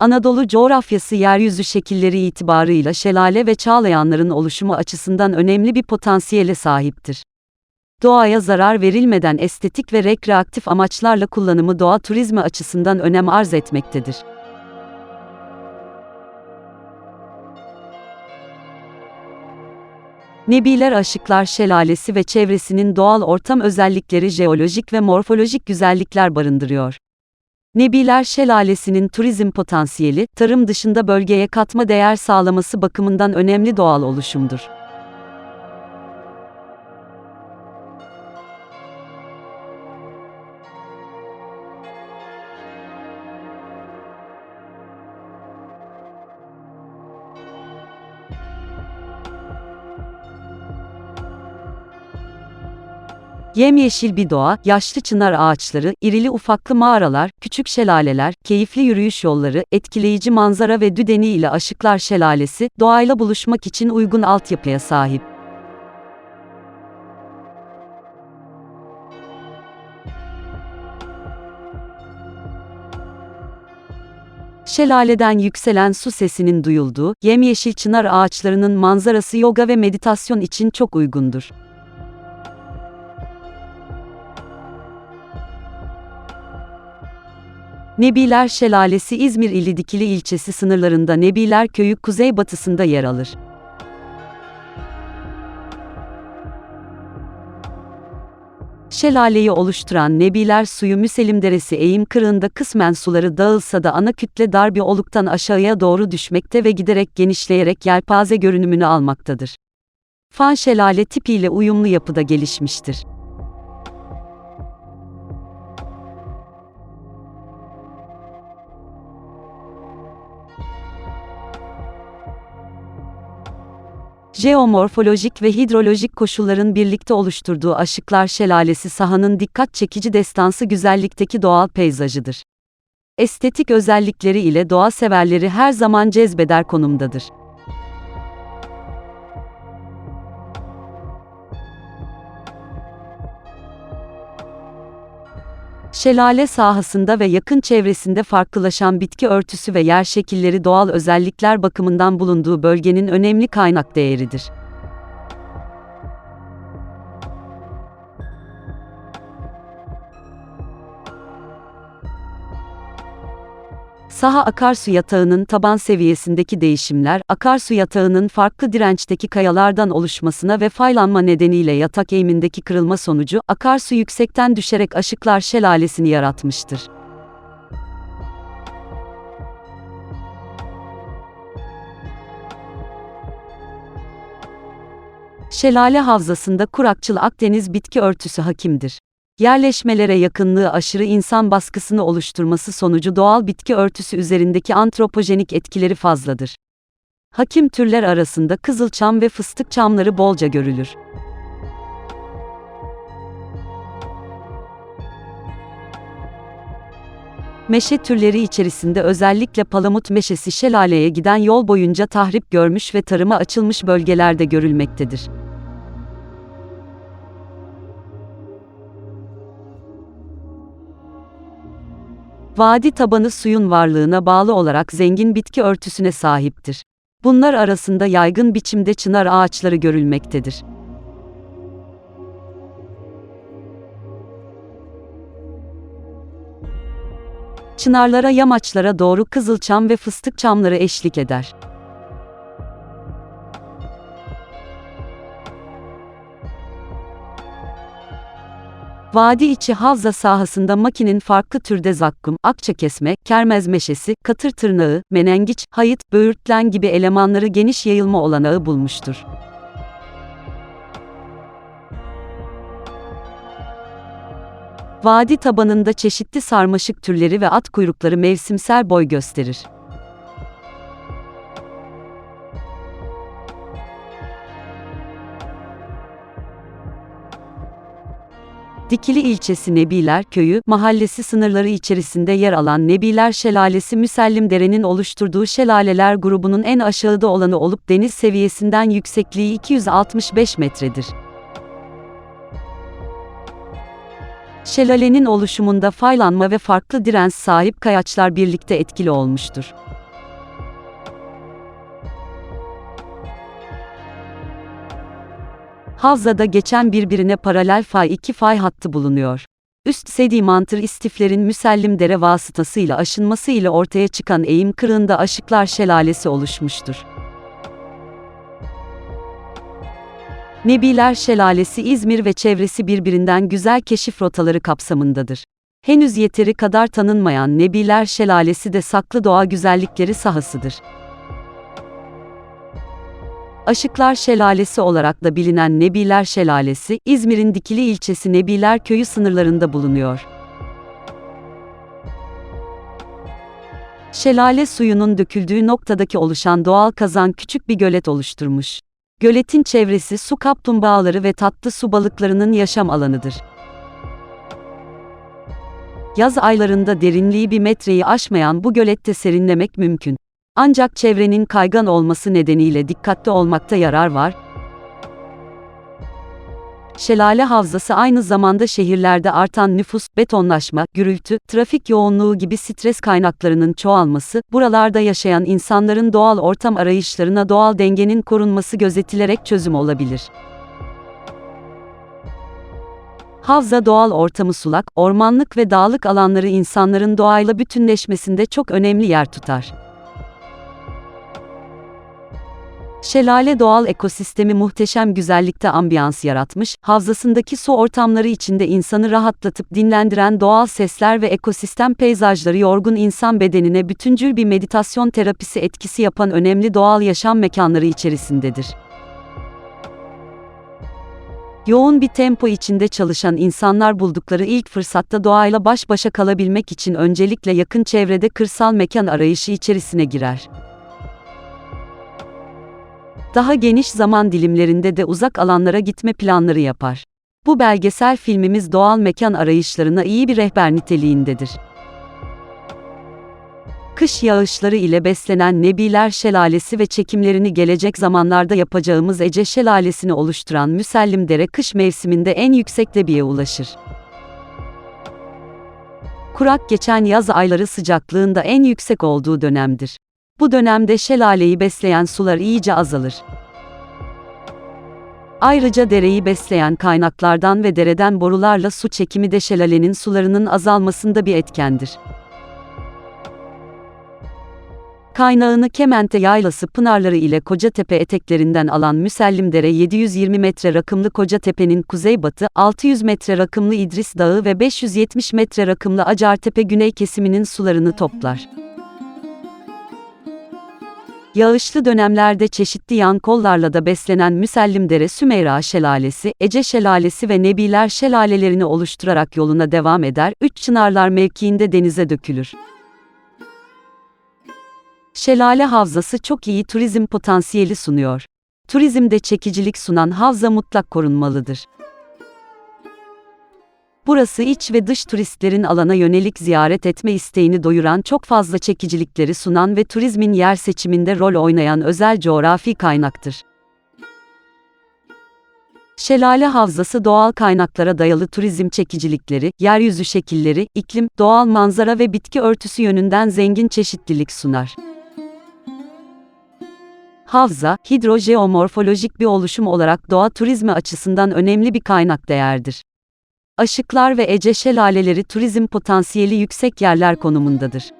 Anadolu coğrafyası yeryüzü şekilleri itibarıyla şelale ve çağlayanların oluşumu açısından önemli bir potansiyele sahiptir. Doğaya zarar verilmeden estetik ve rekreatif amaçlarla kullanımı doğa turizmi açısından önem arz etmektedir. Nebiler Aşıklar Şelalesi ve çevresinin doğal ortam özellikleri jeolojik ve morfolojik güzellikler barındırıyor. Nebiler Şelalesi'nin turizm potansiyeli, tarım dışında bölgeye katma değer sağlaması bakımından önemli doğal oluşumdur. Yemyeşil bir doğa, yaşlı çınar ağaçları, irili ufaklı mağaralar, küçük şelaleler, keyifli yürüyüş yolları, etkileyici manzara ve düdeni ile Aşıklar Şelalesi, doğayla buluşmak için uygun altyapıya sahip. Şelaleden yükselen su sesinin duyulduğu, yemyeşil çınar ağaçlarının manzarası yoga ve meditasyon için çok uygundur. Nebiler Şelalesi İzmir ili Dikili ilçesi sınırlarında Nebiler Köyü kuzeybatısında yer alır. Şelaleyi oluşturan Nebiler suyu Müselim Deresi eğim kırığında kısmen suları dağılsa da ana kütle dar bir oluktan aşağıya doğru düşmekte ve giderek genişleyerek yelpaze görünümünü almaktadır. Fan şelale tipiyle uyumlu yapıda gelişmiştir. Jeomorfolojik ve hidrolojik koşulların birlikte oluşturduğu Aşıklar Şelalesi sahanın dikkat çekici destansı güzellikteki doğal peyzajıdır. Estetik özellikleri ile doğa severleri her zaman cezbeder konumdadır. Şelale sahasında ve yakın çevresinde farklılaşan bitki örtüsü ve yer şekilleri doğal özellikler bakımından bulunduğu bölgenin önemli kaynak değeridir. Saha akarsu yatağının taban seviyesindeki değişimler, akarsu yatağının farklı dirençteki kayalardan oluşmasına ve faylanma nedeniyle yatak eğimindeki kırılma sonucu, akarsu yüksekten düşerek Aşıklar Şelalesi'ni yaratmıştır. Şelale havzasında kurakçıl Akdeniz bitki örtüsü hakimdir. Yerleşmelere yakınlığı aşırı insan baskısını oluşturması sonucu doğal bitki örtüsü üzerindeki antropojenik etkileri fazladır. Hakim türler arasında kızılçam ve fıstık çamları bolca görülür. Meşe türleri içerisinde özellikle palamut meşesi şelaleye giden yol boyunca tahrip görmüş ve tarıma açılmış bölgelerde görülmektedir. Vadi tabanı suyun varlığına bağlı olarak zengin bitki örtüsüne sahiptir. Bunlar arasında yaygın biçimde çınar ağaçları görülmektedir. Çınarlara yamaçlara doğru kızılçam ve fıstık çamları eşlik eder. Vadi içi havza sahasında makinin farklı türde zakkum, akça kesme, kermez meşesi, katır tırnağı, menengiç, hayıt, böğürtlen gibi elemanları geniş yayılma olanağı bulmuştur. Vadi tabanında çeşitli sarmaşık türleri ve at kuyrukları mevsimsel boy gösterir. Dikili ilçesi Nebiler Köyü, mahallesi sınırları içerisinde yer alan Nebiler Şelalesi Müsellim Dere'nin oluşturduğu şelaleler grubunun en aşağıda olanı olup deniz seviyesinden yüksekliği 265 metredir. Şelalenin oluşumunda faylanma ve farklı direnç sahip kayaçlar birlikte etkili olmuştur. Havzada geçen birbirine paralel fay iki fay hattı bulunuyor. Üst sedimantır istiflerin müsellim dere vasıtasıyla aşınması ile ortaya çıkan eğim kırığında Aşıklar Şelalesi oluşmuştur. Nebiler Şelalesi İzmir ve çevresi birbirinden güzel keşif rotaları kapsamındadır. Henüz yeteri kadar tanınmayan Nebiler Şelalesi de saklı doğa güzellikleri sahasıdır. Aşıklar Şelalesi olarak da bilinen Nebiler Şelalesi, İzmir'in Dikili ilçesi Nebiler köyü sınırlarında bulunuyor. Şelale suyunun döküldüğü noktadaki oluşan doğal kazan küçük bir gölet oluşturmuş. Göletin çevresi su kaplumbağaları ve tatlı su balıklarının yaşam alanıdır. Yaz aylarında derinliği bir metreyi aşmayan bu gölette serinlemek mümkün. Ancak çevrenin kaygan olması nedeniyle dikkatli olmakta yarar var. Şelale Havzası aynı zamanda şehirlerde artan nüfus, betonlaşma, gürültü, trafik yoğunluğu gibi stres kaynaklarının çoğalması, buralarda yaşayan insanların doğal ortam arayışlarına doğal dengenin korunması gözetilerek çözüm olabilir. Havza doğal ortamı sulak, ormanlık ve dağlık alanları insanların doğayla bütünleşmesinde çok önemli yer tutar. Şelale doğal ekosistemi muhteşem güzellikte ambiyans yaratmış, havzasındaki su ortamları içinde insanı rahatlatıp dinlendiren doğal sesler ve ekosistem peyzajları yorgun insan bedenine bütüncül bir meditasyon terapisi etkisi yapan önemli doğal yaşam mekanları içerisindedir. Yoğun bir tempo içinde çalışan insanlar buldukları ilk fırsatta doğayla baş başa kalabilmek için öncelikle yakın çevrede kırsal mekan arayışı içerisine girer daha geniş zaman dilimlerinde de uzak alanlara gitme planları yapar. Bu belgesel filmimiz doğal mekan arayışlarına iyi bir rehber niteliğindedir. Kış yağışları ile beslenen Nebiler Şelalesi ve çekimlerini gelecek zamanlarda yapacağımız Ece Şelalesi'ni oluşturan Müsellim Dere kış mevsiminde en yüksek debeye ulaşır. Kurak geçen yaz ayları sıcaklığında en yüksek olduğu dönemdir. Bu dönemde şelaleyi besleyen sular iyice azalır. Ayrıca dereyi besleyen kaynaklardan ve dereden borularla su çekimi de şelalenin sularının azalmasında bir etkendir. Kaynağını Kemente Yaylası pınarları ile Kocatepe eteklerinden alan Müsellimdere 720 metre rakımlı Kocatepe'nin kuzeybatı, 600 metre rakımlı İdris Dağı ve 570 metre rakımlı Acartepe güney kesiminin sularını toplar. Yağışlı dönemlerde çeşitli yan kollarla da beslenen Müsellimdere Sümeyra Şelalesi, Ece Şelalesi ve Nebiler şelalelerini oluşturarak yoluna devam eder, Üç Çınarlar mevkiinde denize dökülür. Şelale Havzası çok iyi turizm potansiyeli sunuyor. Turizmde çekicilik sunan havza mutlak korunmalıdır. Burası iç ve dış turistlerin alana yönelik ziyaret etme isteğini doyuran çok fazla çekicilikleri sunan ve turizmin yer seçiminde rol oynayan özel coğrafi kaynaktır. Şelale Havzası doğal kaynaklara dayalı turizm çekicilikleri, yeryüzü şekilleri, iklim, doğal manzara ve bitki örtüsü yönünden zengin çeşitlilik sunar. Havza, hidrojeomorfolojik bir oluşum olarak doğa turizmi açısından önemli bir kaynak değerdir. Aşıklar ve Ece şelaleleri turizm potansiyeli yüksek yerler konumundadır.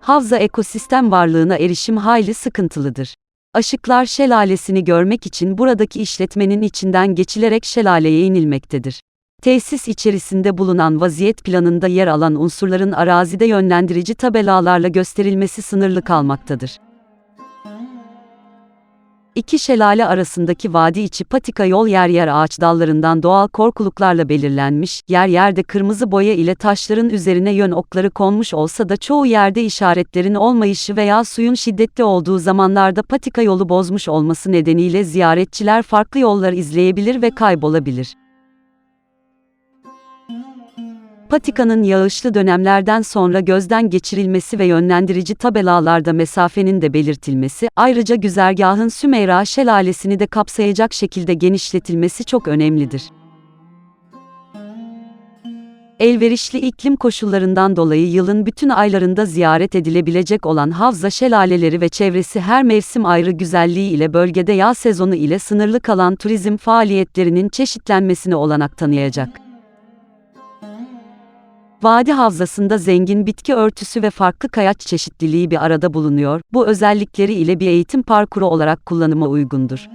Havza ekosistem varlığına erişim hayli sıkıntılıdır. Aşıklar Şelalesi'ni görmek için buradaki işletmenin içinden geçilerek şelaleye inilmektedir. Tesis içerisinde bulunan vaziyet planında yer alan unsurların arazide yönlendirici tabelalarla gösterilmesi sınırlı kalmaktadır. İki şelale arasındaki vadi içi patika yol yer yer ağaç dallarından doğal korkuluklarla belirlenmiş, yer yerde kırmızı boya ile taşların üzerine yön okları konmuş olsa da çoğu yerde işaretlerin olmayışı veya suyun şiddetli olduğu zamanlarda patika yolu bozmuş olması nedeniyle ziyaretçiler farklı yollar izleyebilir ve kaybolabilir. Patikanın yağışlı dönemlerden sonra gözden geçirilmesi ve yönlendirici tabelalarda mesafenin de belirtilmesi, ayrıca güzergahın Sümeyra Şelalesi'ni de kapsayacak şekilde genişletilmesi çok önemlidir. Elverişli iklim koşullarından dolayı yılın bütün aylarında ziyaret edilebilecek olan havza şelaleleri ve çevresi her mevsim ayrı güzelliği ile bölgede yaz sezonu ile sınırlı kalan turizm faaliyetlerinin çeşitlenmesine olanak tanıyacak. Vadi havzasında zengin bitki örtüsü ve farklı kayaç çeşitliliği bir arada bulunuyor, bu özellikleri ile bir eğitim parkuru olarak kullanıma uygundur.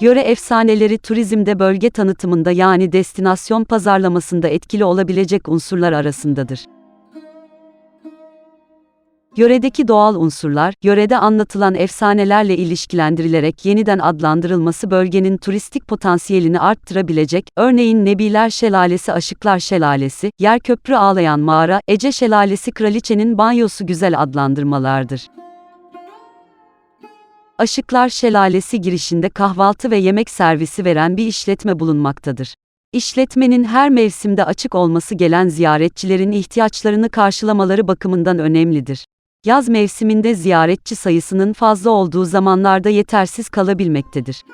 Yöre efsaneleri turizmde bölge tanıtımında yani destinasyon pazarlamasında etkili olabilecek unsurlar arasındadır. Yöredeki doğal unsurlar, yörede anlatılan efsanelerle ilişkilendirilerek yeniden adlandırılması bölgenin turistik potansiyelini arttırabilecek, örneğin Nebiler Şelalesi Aşıklar Şelalesi, Yerköprü Ağlayan Mağara, Ece Şelalesi Kraliçenin Banyosu güzel adlandırmalardır. Aşıklar Şelalesi girişinde kahvaltı ve yemek servisi veren bir işletme bulunmaktadır. İşletmenin her mevsimde açık olması gelen ziyaretçilerin ihtiyaçlarını karşılamaları bakımından önemlidir. Yaz mevsiminde ziyaretçi sayısının fazla olduğu zamanlarda yetersiz kalabilmektedir.